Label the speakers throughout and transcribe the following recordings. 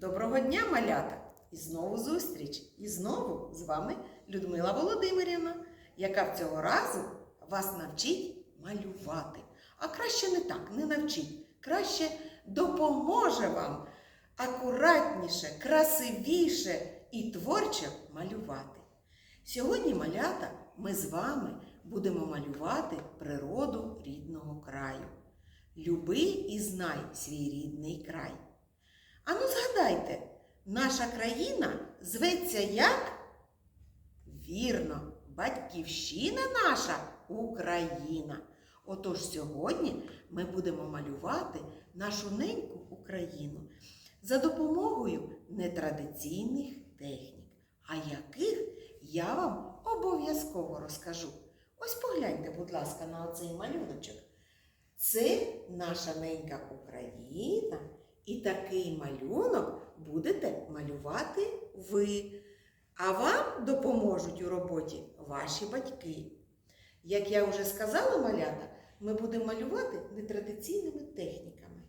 Speaker 1: Доброго дня, малята! І знову зустріч! І знову з вами Людмила Володимирівна, яка в цього разу вас навчить малювати. А краще не так, не навчить. Краще допоможе вам акуратніше, красивіше і творчо малювати. Сьогодні, малята, ми з вами будемо малювати природу рідного краю. Люби і знай свій рідний край. Ану згадайте, наша країна зветься як? Вірно, батьківщина наша Україна. Отож сьогодні ми будемо малювати нашу неньку Україну за допомогою нетрадиційних технік, а яких я вам обов'язково розкажу. Ось погляньте, будь ласка, на оцей малюночок. Це наша ненька Україна, і такий малюнок будете малювати ви. А вам допоможуть у роботі ваші батьки. Як я вже сказала, малята, ми будемо малювати нетрадиційними техніками,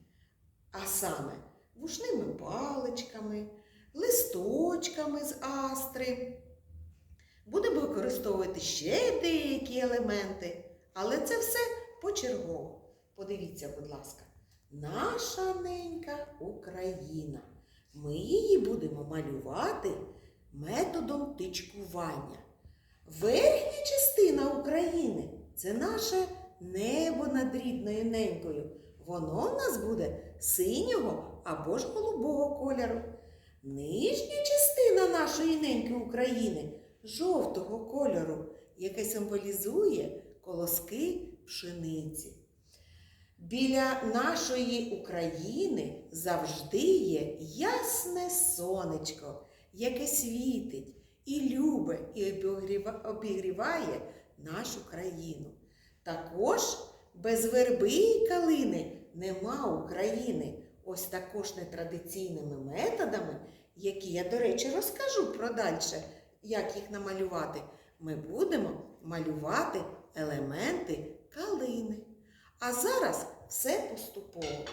Speaker 1: а саме вушними паличками, листочками з астри. Будемо використовувати ще деякі елементи, але це все почергово. Подивіться, будь ласка, наша ненька Україна. Ми її будемо малювати методом тичкування. Верхня частина України це наше небо над рідною ненькою. Воно в нас буде синього або ж голубого кольору. Нижня частина нашої неньки України жовтого кольору, яке символізує колоски пшениці. Біля нашої України завжди є ясне сонечко, яке світить і любить, і обігріває нашу країну. Також без верби і калини нема України. Ось також нетрадиційними методами, які я, до речі, розкажу про дальше, як їх намалювати, ми будемо малювати елементи калини. А зараз все поступово.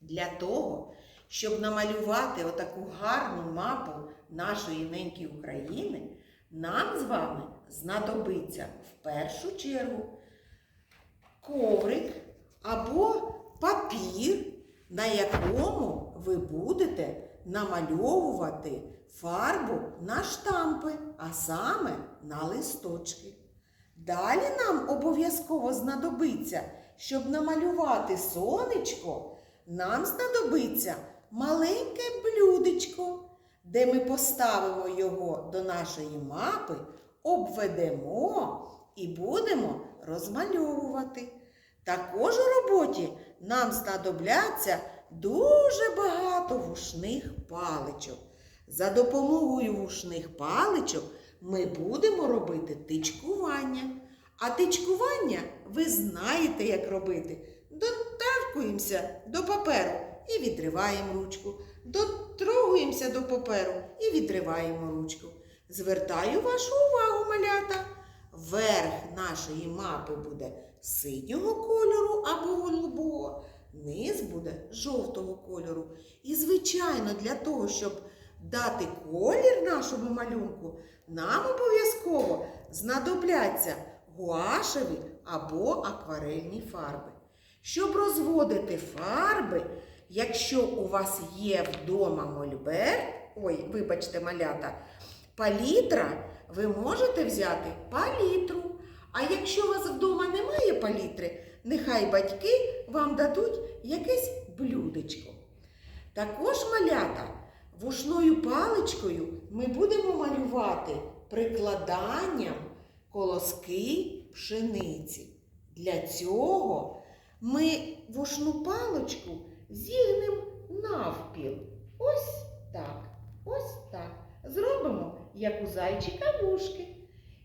Speaker 1: Для того, щоб намалювати отаку гарну мапу нашої неньки України, нам з вами знадобиться в першу чергу коврик або папір, на якому ви будете намальовувати фарбу на штампи, а саме на листочки. Далі нам обов'язково знадобиться, щоб намалювати сонечко, нам знадобиться маленьке блюдечко, де ми поставимо його до нашої мапи, обведемо і будемо розмальовувати. Також у роботі нам знадобляться дуже багато вушних паличок. За допомогою вушних паличок ми будемо робити тичкування. А тичкування ви знаєте, як робити. Доторкуємося до паперу і відриваємо ручку. Дотрогуємося до паперу і відриваємо ручку. Звертаю вашу увагу, малята. Верх нашої мапи буде синього кольору або голубого, низ буде жовтого кольору. І, звичайно, для того, щоб дати колір нашому малюнку, нам обов'язково знадобляться гуашеві або акварельні фарби. Щоб розводити фарби, якщо у вас є вдома мольберт, ой, вибачте, малята, палітра, ви можете взяти палітру. А якщо у вас вдома немає палітри, нехай батьки вам дадуть якесь блюдечко. Також малята вушною паличкою ми будемо малювати прикладанням колоски пшениці. Для цього ми вушну паличку зігнемо навпіл. Ось так, ось так. Зробимо, як у зайчика вушки.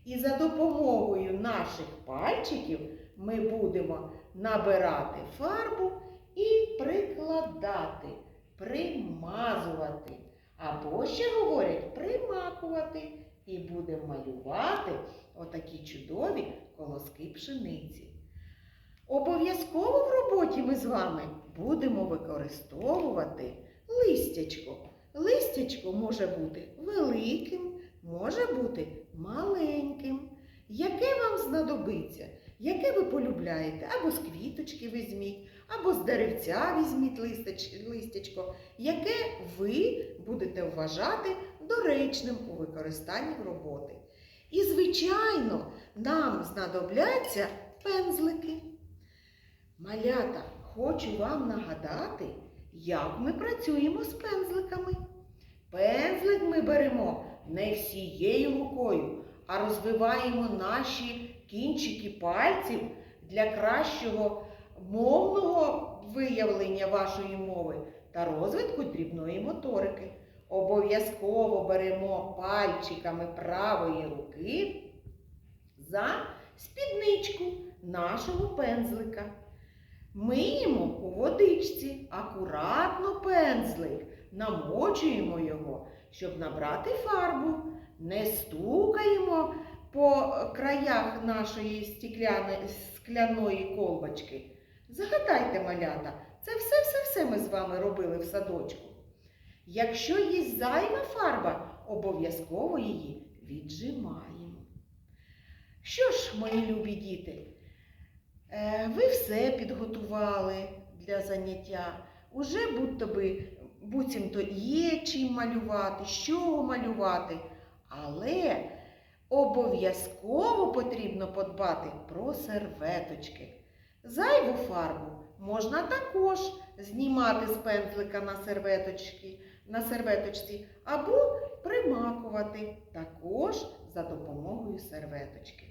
Speaker 1: І за допомогою наших пальчиків ми будемо набирати фарбу і прикладати, примазувати. Або ще говорять примакувати. І будемо малювати отакі чудові колоски пшениці. Обов'язково в роботі ми з вами будемо використовувати листячко. Листячко може бути великим, може бути маленьким. Яке вам знадобиться? Яке ви полюбляєте? Або з квіточки візьміть, або з деревця візьміть листячко, яке ви будете вважати доречним у використанні роботи. І, звичайно, нам знадобляться пензлики. Малята, хочу вам нагадати, як ми працюємо з пензликами. Пензлик ми беремо не всією рукою, а розвиваємо наші кінчики пальців для кращого мовного виявлення вашої мови та розвитку дрібної моторики. Обов'язково беремо пальчиками правої руки за спідничку нашого пензлика. Миємо у водичці акуратно пензлик, намочуємо його, щоб набрати фарбу. Не стукаємо по краях нашої стікляни- скляної колбочки. Загадайте, малята, це все-все-все ми з вами робили в садочку. Якщо є зайва фарба, обов'язково її віджимаємо. Що ж, мої любі діти, е, ви все підготували для заняття. Уже будь-то би, буцімто є чим малювати, що малювати. Але обов'язково потрібно подбати про серветочки. Зайву фарбу можна також знімати з пензлика на серветочки, на серветочці або примакувати також за допомогою серветочки.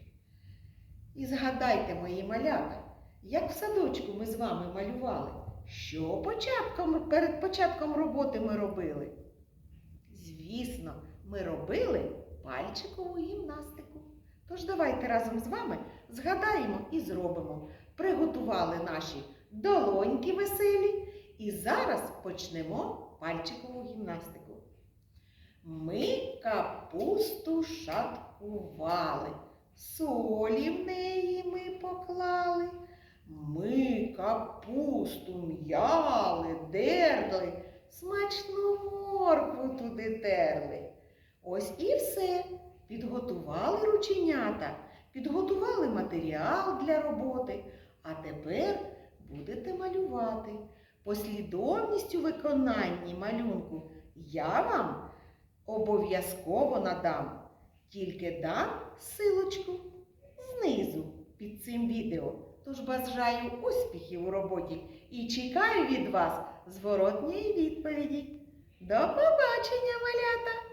Speaker 1: І згадайте, мої малята, як в садочку ми з вами малювали, що початком, перед початком роботи ми робили. Звісно, ми робили пальчикову гімнастику. Тож давайте разом з вами згадаємо і зробимо. Приготували наші долоньки веселі і зараз почнемо пальчикову гімнастику. Ми капусту шаткували, солі в неї ми поклали. Ми капусту м'яли, дерли, смачну моркву туди терли. Ось і все. Підготували рученята, підготували матеріал для роботи, а тепер будете малювати. Послідовністю виконанні малюнку я вам обов'язково надам. Тільки дам силочку знизу під цим відео. Тож бажаю успіхів у роботі і чекаю від вас зворотньої відповіді. До побачення, малята!